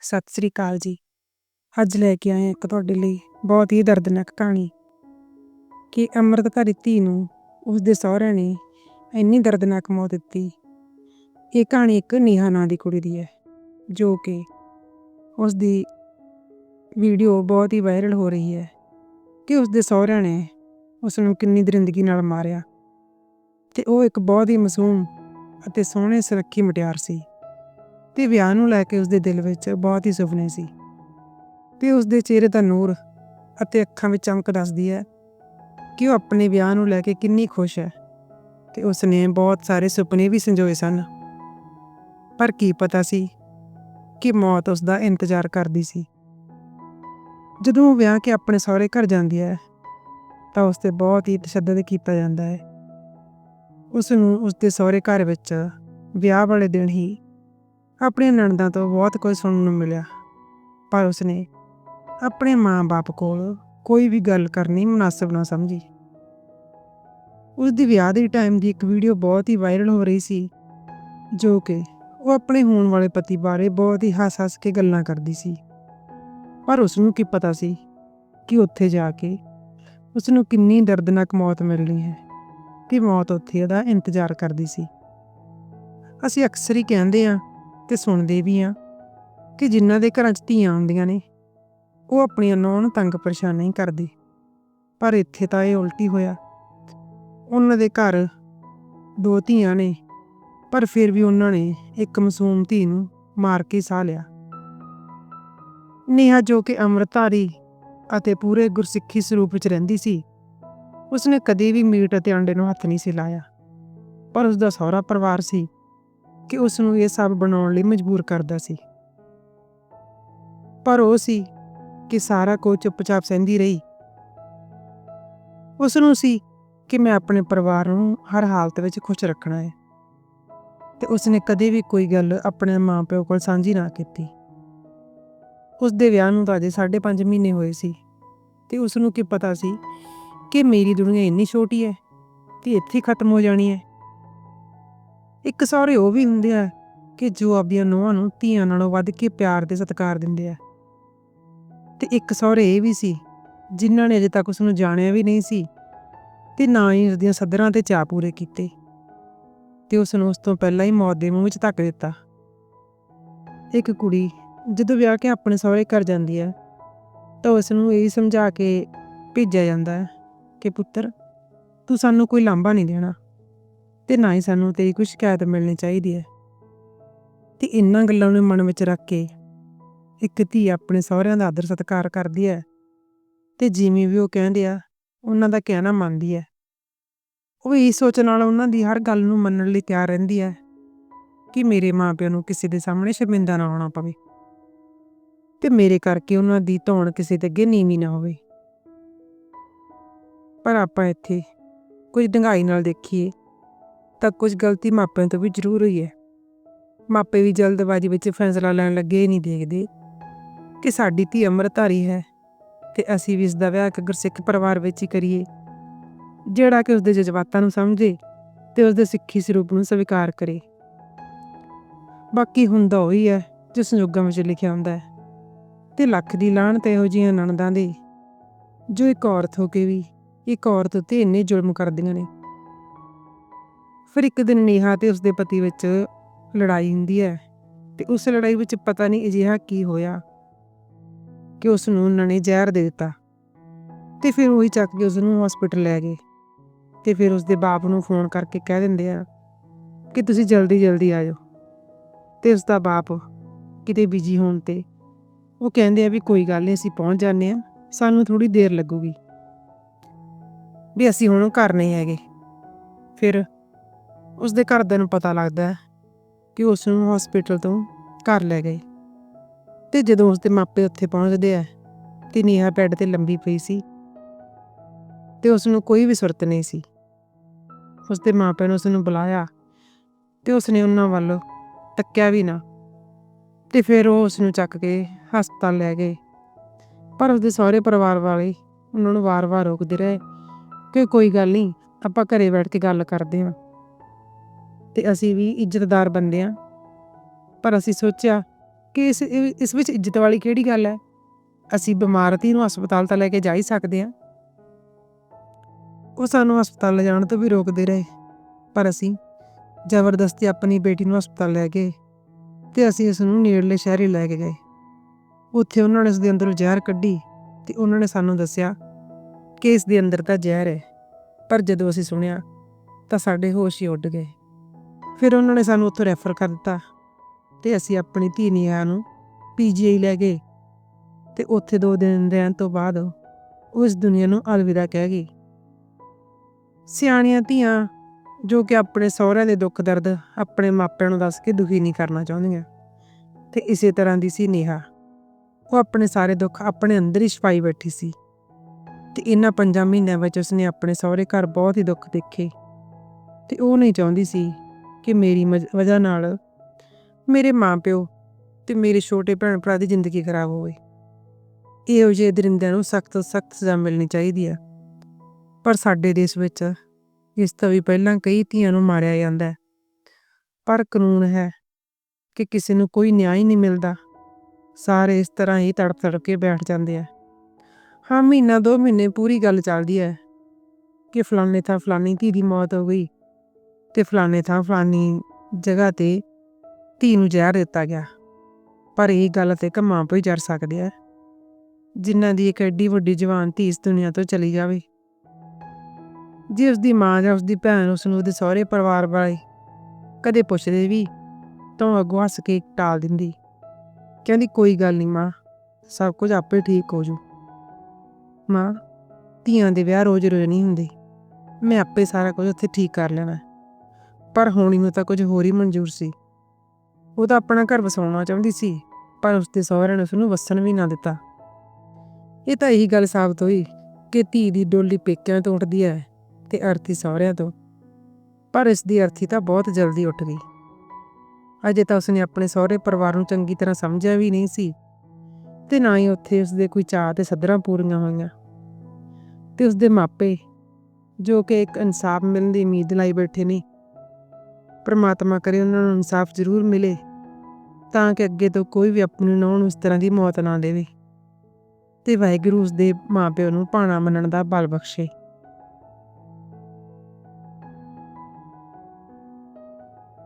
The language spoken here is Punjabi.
ਸਤਿ ਸ੍ਰੀ ਅਕਾਲ ਜੀ। ਅੱਜ ਲੈ ਕੇ ਆਏ ਇੱਕ ਤੁਹਾਡੇ ਲਈ ਬਹੁਤ ਹੀ ਦਰਦਨਾਕ ਕਹਾਣੀ। ਕਿ ਅੰਮ੍ਰਿਤਧਾਰੀ ਧੀ ਨੂੰ ਉਸਦੇ ਸਹੁਰਿਆਂ ਨੇ ਇੰਨੀ ਦਰਦਨਾਕ ਮੌਤ ਦਿੱਤੀ। ਇਹ ਕਹਾਣੀ ਇੱਕ ਨੀਹਾ ਨਾਂ ਦੀ ਕੁੜੀ ਦੀ ਹੈ, ਜੋ ਕਿ ਉਸ ਦੀ ਵੀਡੀਓ ਬਹੁਤ ਹੀ ਵਾਇਰਲ ਹੋ ਰਹੀ ਹੈ ਕਿ ਉਸਦੇ ਸਹੁਰਿਆਂ ਨੇ ਉਸ ਨੂੰ ਕਿੰਨੀ ਦਰਿੰਦਗੀ ਨਾਲ ਮਾਰਿਆ। ਤੇ ਉਹ ਇੱਕ ਬਹੁਤ ਹੀ ਮਾਸੂਮ ਅਤੇ ਸੋਹਣੇ ਸੁਰੱਖੀ ਮੁਟਿਆਰ ਸੀ। ਤੇ ਵਿਆਹ ਨੂੰ ਲੈ ਕੇ ਉਸਦੇ ਦਿਲ ਵਿੱਚ ਬਹੁਤ ਹੀ ਸੁਪਨੇ ਸੀ। ਤੇ ਉਸਦੇ ਚਿਹਰੇ ਦਾ ਨੂਰ ਅਤੇ ਅੱਖਾਂ ਵਿੱਚ ਚਮਕ ਦੱਸਦੀ ਹੈ ਕਿ ਉਹ ਆਪਣੇ ਵਿਆਹ ਨੂੰ ਲੈ ਕੇ ਕਿੰਨੀ ਖੁਸ਼ ਹੈ ਤੇ ਉਸਨੇ ਬਹੁਤ ਸਾਰੇ ਸੁਪਨੇ ਵੀ ਸੰਜੋਏ ਸਨ। ਪਰ ਕੀ ਪਤਾ ਸੀ ਕਿ ਮੌਤ ਉਸ ਦਾ ਇੰਤਜ਼ਾਰ ਕਰਦੀ ਸੀ। ਜਦੋਂ ਉਹ ਵਿਆਹ ਕੇ ਆਪਣੇ ਸਹੁਰੇ ਘਰ ਜਾਂਦੀ ਹੈ ਤਾਂ ਉਸ ਤੇ ਬਹੁਤ ਹੀ ਤਸ਼ੱਦਦ ਕੀਤਾ ਜਾਂਦਾ ਹੈ। ਉਸ ਨੂੰ ਉਸਦੇ ਸਹੁਰੇ ਘਰ ਵਿੱਚ ਵਿਆਹ ਵਾਲੇ ਦਿਨ ਹੀ ਆਪਣੀਆਂ ਨਣਦਾਂ ਤੋਂ ਬਹੁਤ ਕੁਝ ਸੁਣਨ ਨੂੰ ਮਿਲਿਆ, ਪਰ ਉਸਨੇ ਆਪਣੇ ਮਾਂ-ਬਾਪ ਕੋਲ ਕੋਈ ਵੀ ਗੱਲ ਕਰਨੀ ਮੁਨਾਸਬ ਨਾ ਸਮਝੀ। ਉਸ ਦੀ ਵਿਆਹ ਦੇ ਟਾਈਮ ਦੀ ਇੱਕ ਵੀਡੀਓ ਬਹੁਤ ਹੀ ਵਾਇਰਲ ਹੋ ਰਹੀ ਸੀ, ਜੋ ਕਿ ਉਹ ਆਪਣੇ ਹੋਣ ਵਾਲੇ ਪਤੀ ਬਾਰੇ ਬਹੁਤ ਹੀ ਹੱਸ-ਹੱਸ ਕੇ ਗੱਲਾਂ ਕਰਦੀ ਸੀ। ਪਰ ਉਸ ਨੂੰ ਕੀ ਪਤਾ ਸੀ ਕਿ ਉੱਥੇ ਜਾ ਕੇ ਉਸ ਨੂੰ ਕਿੰਨੀ ਦਰਦਨਾਕ ਮੌਤ ਮਿਲਣੀ ਹੈ, ਕਿ ਮੌਤ ਉੱਥੇ ਉਹਦਾ ਇੰਤਜ਼ਾਰ ਕਰਦੀ ਸੀ। ਅਸੀਂ ਅਕਸਰ ਹੀ ਕਹਿੰਦੇ ਆ ਤੇ ਸੁਣਦੇ ਵੀ ਆ ਕਿ ਜਿਨ੍ਹਾਂ ਦੇ ਘਰਾਂ 'ਚ ਧੀਆਂ ਆਉਂਦੀਆਂ ਨੇ, ਉਹ ਆਪਣੀਆਂ ਨੌਂ ਨੂੰ ਤੰਗ ਪਰੇਸ਼ਾਨ ਨਹੀਂ ਕਰਦੇ। ਪਰ ਇੱਥੇ ਤਾਂ ਇਹ ਉਲਟੀ ਹੋਇਆ। ਉਹਨਾਂ ਦੇ ਘਰ ਦੋ ਧੀਆਂ ਨੇ, ਪਰ ਫਿਰ ਵੀ ਉਹਨਾਂ ਨੇ ਇੱਕ ਮਾਸੂਮ ਧੀ ਨੂੰ ਮਾਰ ਕੇ ਸਾਹ ਲਿਆ। ਨੇਹਾ ਜੋ ਕਿ ਅੰਮ੍ਰਿਤਧਾਰੀ ਅਤੇ ਪੂਰੇ ਗੁਰਸਿੱਖੀ ਸਰੂਪ ਵਿੱਚ ਰਹਿੰਦੀ ਸੀ, ਉਸਨੇ ਕਦੇ ਵੀ ਮੀਟ ਅਤੇ ਅੰਡੇ ਨੂੰ ਹੱਥ ਨਹੀਂ ਸੀ ਲਾਇਆ। ਪਰ ਉਸ ਦਾ ਸਹੁਰਾ ਪਰਿਵਾਰ ਸੀ। ਕਿ ਉਸ ਨੂੰ ਇਹ ਸਭ ਬਣਾਉਣ ਲਈ ਮਜਬੂਰ ਕਰਦਾ ਸੀ। ਪਰ ਉਹ ਸੀ ਕਿ ਸਾਰਾ ਕੁਝ ਚੁੱਪਚਾਪ ਸਹਿੰਦੀ ਰਹੀ। ਉਸ ਨੂੰ ਸੀ ਕਿ ਮੈਂ ਆਪਣੇ ਪਰਿਵਾਰ ਨੂੰ ਹਰ ਹਾਲਤ ਵਿੱਚ ਖੁਸ਼ ਰੱਖਣਾ ਹੈ ਤੇ ਉਸਨੇ ਕਦੇ ਵੀ ਕੋਈ ਗੱਲ ਆਪਣੇ ਮਾਪਿਓ ਕੋਲ ਸਾਂਝੀ ਨਾ ਕੀਤੀ। ਉਸ ਦੇ ਵਿਆਹ ਨੂੰ ਤਾਂ ਅਜੇ 5.5 ਮਹੀਨੇ ਹੋਏ ਸੀ ਤੇ ਉਸ ਨੂੰ ਕੀ ਪਤਾ ਸੀ ਕਿ ਮੇਰੀ ਦੁਨੀਆ ਇੰਨੀ ਛੋਟੀ ਹੈ ਤੇ ਇੱਥੇ ਖਤਮ ਹੋ ਜਾਣੀ ਹੈ। ਇੱਕ ਸਹੁਰੇ ਉਹ ਵੀ ਹੁੰਦੇ ਆ ਕਿ ਜੋ ਆਪਦੀਆਂ ਨੂੰਹਾਂ ਨੂੰ ਧੀਆਂ ਨਾਲੋਂ ਵੱਧ ਕੇ ਪਿਆਰ ਤੇ ਸਤਿਕਾਰ ਦਿੰਦੇ ਆ। ਤੇ ਇੱਕ ਸਹੁਰੇ ਇਹ ਵੀ ਸੀ, ਜਿਨ੍ਹਾਂ ਨੇ ਅਜੇ ਤੱਕ ਉਸ ਨੂੰ ਜਾਣਿਆ ਵੀ ਨਹੀਂ ਸੀ ਤੇ ਨਾ ਹੀ ਉਸ ਦੀਆਂ ਸੱਧਰਾਂ ਤੇ ਚਾਅ ਪੂਰੇ ਕੀਤੇ ਤੇ ਉਸ ਨੂੰ ਉਸ ਤੋਂ ਪਹਿਲਾਂ ਹੀ ਮੌਤ ਦੇ ਮੂੰਹ ਵਿੱਚ ਧੱਕ ਦਿੱਤਾ। ਇੱਕ ਕੁੜੀ ਜਦੋਂ ਵਿਆਹ ਕੇ ਆਪਣੇ ਸਹੁਰੇ ਘਰ ਜਾਂਦੀ ਹੈ ਤਾਂ ਉਸ ਨੂੰ ਇਹ ਸਮਝਾ ਕੇ ਭੇਜਿਆ ਜਾਂਦਾ ਹੈ ਕਿ ਪੁੱਤਰ, ਤੂੰ ਸਾਨੂੰ ਕੋਈ ਲਾਂਭਾ ਨਹੀਂ ਦੇਣਾ। ਤੇ ਨਾ ਹੀ ਸਾਨੂੰ ਤੇਰੀ ਕੋਈ ਸ਼ਿਕਾਇਤ ਮਿਲਣੀ ਚਾਹੀਦੀ ਹੈ। ਤੇ ਇੰਨਾਂ ਗੱਲਾਂ ਨੂੰ ਮਨ ਵਿੱਚ ਰੱਖ ਕੇ ਇੱਕ ਧੀ ਆਪਣੇ ਸਹੁਰਿਆਂ ਦਾ ਆਦਰ ਸਤਿਕਾਰ ਕਰਦੀ ਹੈ ਤੇ ਜਿਵੇਂ ਵੀ ਉਹ ਕਹਿੰਦੇ ਆ, ਉਹਨਾਂ ਦਾ ਕਹਿਣਾ ਮੰਨਦੀ ਹੈ। ਉਹ ਇਹ ਸੋਚ ਨਾਲ ਉਹਨਾਂ ਦੀ ਹਰ ਗੱਲ ਨੂੰ ਮੰਨਣ ਲਈ ਤਿਆਰ ਰਹਿੰਦੀ ਹੈ ਕਿ ਮੇਰੇ ਮਾਪਿਆਂ ਨੂੰ ਕਿਸੇ ਦੇ ਸਾਹਮਣੇ ਸ਼ਰਮਿੰਦਾ ਨਾ ਹੋਣਾ ਪਵੇ ਤੇ ਮੇਰੇ ਕਰਕੇ ਉਹਨਾਂ ਦੀ ਧੌਣ ਕਿਸੇ ਦੇ ਅੱਗੇ ਨੀਵੀਂ ਨਾ ਹੋਵੇ। ਪਰ ਆਪਾਂ ਇੱਥੇ ਕੁਝ ਡੰਗਾਈ ਨਾਲ ਦੇਖੀਏ ਤਾਂ ਕੁਝ ਗਲਤੀ ਮਾਪਿਆਂ ਤੋਂ ਵੀ ਜ਼ਰੂਰ ਹੋਈ ਹੈ। ਮਾਪੇ ਵੀ ਜਲਦਬਾਜ਼ੀ ਵਿੱਚ ਫੈਸਲਾ ਲੈਣ ਲੱਗੇ ਨਹੀਂ ਦੇਖਦੇ ਕਿ ਸਾਡੀ ਧੀ ਅੰਮ੍ਰਿਤਧਾਰੀ ਹੈ ਤੇ ਅਸੀਂ ਵੀ ਇਸ ਦਾ ਵਿਆਹ ਇੱਕ ਗੁਰਸਿੱਖ ਪਰਿਵਾਰ ਵਿੱਚ ਹੀ ਕਰੀਏ, ਜਿਹੜਾ ਕਿ ਉਸਦੇ ਜਜ਼ਬਾਤਾਂ ਨੂੰ ਸਮਝੇ ਤੇ ਉਸਦੇ ਸਿੱਖੀ ਸਰੂਪ ਨੂੰ ਸਵੀਕਾਰ ਕਰੇ। ਬਾਕੀ ਹੁੰਦਾ ਉਹੀ ਹੈ ਜੋ ਸੰਯੋਗਾਂ ਵਿੱਚ ਲਿਖਿਆ ਹੁੰਦਾ ਹੈ ਤੇ ਲੱਖ ਦੀ ਲਾਹਨਤ ਇਹੋ ਜਿਹੀਆਂ ਨਣਦਾਂ ਦੇ, ਜੋ ਇੱਕ ਔਰਤ ਹੋ ਕੇ ਵੀ ਇੱਕ ਔਰਤ ਉੱਤੇ ਇੰਨੇ ਜ਼ੁਲਮ ਕਰਦੀਆਂ ਨੇ। ਫਿਰ ਇੱਕ ਦਿਨ ਨੇਹਾ ਤੇ ਉਸਦੇ ਪਤੀ ਵਿੱਚ ਲੜਾਈ ਹੁੰਦੀ ਹੈ ਤੇ ਉਸ ਲੜਾਈ ਵਿੱਚ ਪਤਾ ਨਹੀਂ ਅਜਿਹਾ ਕੀ ਹੋਇਆ ਕਿ ਉਸ ਨੂੰ ਉਹਨਾਂ ਨੇ ਜ਼ਹਿਰ ਦੇ ਦਿੱਤਾ ਤੇ ਫਿਰ ਉਹੀ ਚੱਕ ਕੇ ਉਸ ਨੂੰ ਹਸਪੀਟਲ ਲੈ ਗਏ ਤੇ ਫਿਰ ਉਸਦੇ ਬਾਪ ਨੂੰ ਫੋਨ ਕਰਕੇ ਕਹਿ ਦਿੰਦੇ ਆ ਕਿ ਤੁਸੀਂ ਜਲਦੀ ਜਲਦੀ ਆ ਜਾਓ ਤੇ ਉਸਦਾ ਬਾਪ ਕਿਤੇ ਬਿਜ਼ੀ ਹੋਣ ਤੇ ਉਹ ਕਹਿੰਦੇ ਆ ਵੀ ਕੋਈ ਗੱਲ ਨਹੀਂ, ਅਸੀਂ ਪਹੁੰਚ ਜਾਂਦੇ ਆ ਸਾਨੂੰ ਥੋੜੀ ਦੇਰ ਲੱਗੂਗੀ ਵੀ ਅਸੀਂ ਹੁਣ ਘਰ ਨਹੀਂ ਹੈਗੇ। ਫਿਰ ਉਸਦੇ ਘਰਦਿਆਂ ਨੂੰ ਪਤਾ ਲੱਗਦਾ ਕਿ ਉਸ ਨੂੰ ਹਸਪੀਟਲ ਤੋਂ ਘਰ ਲੈ ਗਏ। ਤੇ ਜਦੋਂ ਉਸਦੇ ਮਾਪੇ ਉੱਥੇ ਪਹੁੰਚਦੇ ਆ, ਤੇ ਨੀਹਾ ਬੈੱਡ ਤੇ ਲੰਬੀ ਪਈ ਸੀ ਤੇ ਉਸ ਨੂੰ ਕੋਈ ਵੀ ਸੁਰਤ ਨਹੀਂ ਸੀ। ਉਸਦੇ ਮਾਪਿਆਂ ਨੇ ਉਸ ਨੂੰ ਬੁਲਾਇਆ ਤੇ ਉਸਨੇ ਉਹਨਾਂ ਵੱਲ ਤੱਕਿਆ ਵੀ ਨਾ ਤੇ ਫਿਰ ਉਹ ਉਸ ਨੂੰ ਚੱਕ ਕੇ ਹਸਪਤਾਲ ਲੈ ਗਏ। ਪਰ ਉਸਦੇ ਸਹੁਰੇ ਪਰਿਵਾਰ ਵਾਲੇ ਉਹਨਾਂ ਨੂੰ ਵਾਰ-ਵਾਰ ਰੋਕਦੇ ਰਹੇ ਕਿ ਕੋਈ ਗੱਲ ਨਹੀਂ, ਆਪਾਂ ਘਰੇ ਬੈਠ ਕੇ ਗੱਲ ਕਰਦੇ ਹਾਂ। ਤੇ ਅਸੀਂ ਵੀ ਇੱਜ਼ਤਦਾਰ ਬੰਦੇ ਆ। ਪਰ ਅਸੀਂ ਸੋਚਿਆ ਕਿ ਇਸ ਇਸ ਵਿੱਚ ਇੱਜ਼ਤ ਵਾਲੀ ਕਿਹੜੀ ਗੱਲ ਹੈ? ਅਸੀਂ ਬਿਮਾਰਤੀ ਨੂੰ ਹਸਪਤਾਲ ਤਾਂ ਲੈ ਕੇ ਜਾ ਹੀ ਸਕਦੇ ਹਾਂ ਉਹ ਸਾਨੂੰ ਹਸਪਤਾਲ ਲੈ ਜਾਣ ਤੋਂ ਵੀ ਰੋਕਦੇ ਰਹੇ। ਪਰ ਅਸੀਂ ਜ਼ਬਰਦਸਤੀ ਆਪਣੀ ਬੇਟੀ ਨੂੰ ਹਸਪਤਾਲ ਲੈ ਗਏ ਤੇ ਅਸੀਂ ਇਸ ਨੂੰ ਨੇੜਲੇ ਸ਼ਹਿਰ ਹੀ ਲੈ ਕੇ ਗਏ। ਉੱਥੇ ਉਹਨਾਂ ਨੇ ਇਸ ਦੇ ਅੰਦਰੋਂ ਜ਼ਹਿਰ ਕੱਢੀ ਤੇ ਉਹਨਾਂ ਨੇ ਸਾਨੂੰ ਦੱਸਿਆ ਕਿ ਇਸ ਦੇ ਅੰਦਰ ਤਾਂ ਜ਼ਹਿਰ ਹੈ। ਪਰ ਜਦੋਂ ਅਸੀਂ ਸੁਣਿਆ ਤਾਂ ਸਾਡੇ ਹੋਸ਼ ਹੀ ਉੱਡ ਗਏ। ਫਿਰ ਉਹਨਾਂ ਨੇ ਸਾਨੂੰ ਉੱਥੋਂ ਰੈਫਰ ਕਰ ਦਿੱਤਾ ਤੇ ਅਸੀਂ ਆਪਣੀ ਧੀ ਨੀਹਾ ਨੂੰ ਪੀਜੀਆਈ ਲੈ ਗਏ ਤੇ ਉੱਥੇ ਦੋ ਦਿਨ ਰਹਿਣ ਤੋਂ ਬਾਅਦ ਉਹ ਇਸ ਦੁਨੀਆ ਨੂੰ ਅਲਵਿਦਾ ਕਹਿ ਗਈ ਸਿਆਣੀਆਂ ਧੀਆਂ ਜੋ ਕਿ ਆਪਣੇ ਸਹੁਰਿਆਂ ਦੇ ਦੁੱਖ ਦਰਦ ਆਪਣੇ ਮਾਪਿਆਂ ਨੂੰ ਦੱਸ ਕੇ ਦੁਖੀ ਨਹੀਂ ਕਰਨਾ ਚਾਹੁੰਦੀਆਂ ਤੇ ਇਸੇ ਤਰ੍ਹਾਂ ਦੀ ਸੀ ਨੇਹਾ। ਉਹ ਆਪਣੇ ਸਾਰੇ ਦੁੱਖ ਆਪਣੇ ਅੰਦਰ ਹੀ ਛਪਾਈ ਬੈਠੀ ਸੀ ਤੇ ਇਹਨਾਂ ਪੰਜਾਂ ਮਹੀਨਿਆਂ ਵਿੱਚ ਉਸਨੇ ਆਪਣੇ ਸਹੁਰੇ ਘਰ ਬਹੁਤ ਹੀ ਦੁੱਖ ਦੇਖੇ ਤੇ ਉਹ ਨਹੀਂ ਚਾਹੁੰਦੀ ਸੀ ਕਿ ਮੇਰੀ ਮਜ- ਵਜ੍ਹਾ ਨਾਲ ਮੇਰੇ ਮਾਪਿਓ ਤੇ ਮੇਰੇ ਛੋਟੇ ਭੈਣ ਭਰਾ ਦੀ ਜ਼ਿੰਦਗੀ ਖਰਾਬ ਹੋਵੇ। ਇਹੋ ਜਿਹੇ ਦਰਿੰਦਿਆਂ ਨੂੰ ਸਖਤ ਤੋਂ ਸਖਤ ਸਜ਼ਾ ਮਿਲਣੀ ਚਾਹੀਦੀ ਆ। ਪਰ ਸਾਡੇ ਦੇਸ਼ ਵਿੱਚ ਇਸ ਤੋਂ ਵੀ ਪਹਿਲਾਂ ਕਈ ਧੀਆਂ ਨੂੰ ਮਾਰਿਆ ਜਾਂਦਾ ਹੈ। ਪਰ ਕਾਨੂੰਨ ਹੈ ਕਿ ਕਿਸੇ ਨੂੰ ਕੋਈ ਨਿਆਂ ਹੀ ਨਹੀਂ ਮਿਲਦਾ। ਸਾਰੇ ਇਸ ਤਰ੍ਹਾਂ ਹੀ ਤੜਪ ਤੜਪ ਕੇ ਬੈਠ ਜਾਂਦੇ ਆ। ਹਾਂ, ਮਹੀਨਾ ਦੋ ਮਹੀਨੇ ਪੂਰੀ ਗੱਲ ਚੱਲਦੀ ਹੈ ਕਿ ਫਲਾਣੇ ਥਾਂ ਫਲਾਣੀ ਧੀ ਦੀ ਮੌਤ ਹੋ ਗਈ। ਤੇ ਫਲਾਣੇ ਥਾਂ ਫਲਾਣੀ ਜਗ੍ਹਾ ਤੇ ਧੀ ਨੂੰ ਜ਼ਹਿਰ ਦਿੱਤਾ ਗਿਆ। ਪਰ ਇਹ ਗੱਲ ਤੇ ਕਮਾਂ ਪਈ ਜਰ ਸਕਦੇ ਆ ਜਿਨ੍ਹਾਂ ਦੀ ਇੱਕ ਐਡੀ ਵੱਡੀ ਜਵਾਨ ਧੀ ਇਸ ਦੁਨੀਆ ਤੋਂ ਚਲੀ ਜਾਵੇ। ਜੇ ਉਸ ਦੀ ਮਾਂ ਜਾਂ ਉਸ ਦੀ ਭੈਣ ਉਸ ਨੂੰ ਉਹਦੇ ਸਹੁਰੇ ਪਰਿਵਾਰ ਬਾਰੇ ਕਦੇ ਪੁੱਛਦੇ ਵੀ, ਤਾਂ ਉਹ ਅੱਗੋਂ ਹੱਸ ਕੇ ਟਾਲ ਦਿੰਦੀ। ਕਹਿੰਦੀ, ਕੋਈ ਗੱਲ ਨਹੀਂ ਮਾਂ, ਸਭ ਕੁਝ ਆਪੇ ਠੀਕ ਹੋ ਜੂ। ਮਾਂ, ਧੀਆਂ ਦੇ ਵਿਆਹ ਰੋਜ਼-ਰੋਜ਼ ਨਹੀਂ ਹੁੰਦੇ। ਮੈਂ ਆਪੇ ਸਾਰਾ ਕੁਝ ਉੱਥੇ ਠੀਕ ਕਰ ਲੈਣਾ। ਪਰ ਹੋਣੀ ਨੂੰ ਤਾਂ ਕੁਝ ਹੋਰ ਹੀ ਮਨਜ਼ੂਰ ਸੀ। ਉਹ ਤਾਂ ਆਪਣਾ ਘਰ ਵਸਾਉਣਾ ਚਾਹੁੰਦੀ ਸੀ, ਪਰ ਉਸਦੇ ਸਹੁਰਿਆਂ ਨੇ ਉਸਨੂੰ ਵਸਣ ਵੀ ਨਾ ਦਿੱਤਾ। ਇਹ ਤਾਂ ਇਹੀ ਗੱਲ ਸਾਬਤ ਹੋਈ ਕਿ ਧੀ ਦੀ ਡੋਲੀ ਪੇਕਿਆਂ ਤੋਂ ਉੱਠਦੀ ਹੈ ਤੇ ਅਰਥੀ ਸਹੁਰਿਆਂ ਤੋਂ। ਪਰ ਇਸ ਦੀ ਅਰਥੀ ਤਾਂ ਬਹੁਤ ਜਲਦੀ ਉੱਠ ਗਈ। ਅਜੇ ਤਾਂ ਉਸਨੇ ਆਪਣੇ ਸਹੁਰੇ ਪਰਿਵਾਰ ਨੂੰ ਚੰਗੀ ਤਰ੍ਹਾਂ ਸਮਝਿਆ ਵੀ ਨਹੀਂ ਸੀ ਤੇ ਨਾ ਹੀ ਉੱਥੇ ਉਸਦੇ ਕੋਈ ਚਾਅ ਤੇ ਸਦਰਾਂ ਪੂਰੀਆਂ ਹੋਈਆਂ। ਤੇ ਉਸਦੇ ਮਾਪੇ, ਜੋ ਕਿ ਇੱਕ ਇਨਸਾਫ ਮਿਲਣ ਦੀ ਉਮੀਦ ਲਾਈ ਬੈਠੇ ਨੇ ਪਰਮਾਤਮਾ ਕਰੇ ਉਹਨਾਂ ਨੂੰ ਇਨਸਾਫ ਜ਼ਰੂਰ ਮਿਲੇ, ਤਾਂ ਕਿ ਅੱਗੇ ਤੋਂ ਕੋਈ ਵੀ ਆਪਣੀ ਨੂੰਹ ਨੂੰ ਇਸ ਤਰ੍ਹਾਂ ਦੀ ਮੌਤ ਨਾ ਦੇਵੇ। ਤੇ ਵਾਹਿਗੁਰੂ ਉਸਦੇ ਮਾਪਿਆਂ ਨੂੰ ਭਾਣਾ ਮੰਨਣ ਦਾ ਬਲ ਬਖਸ਼ੇ।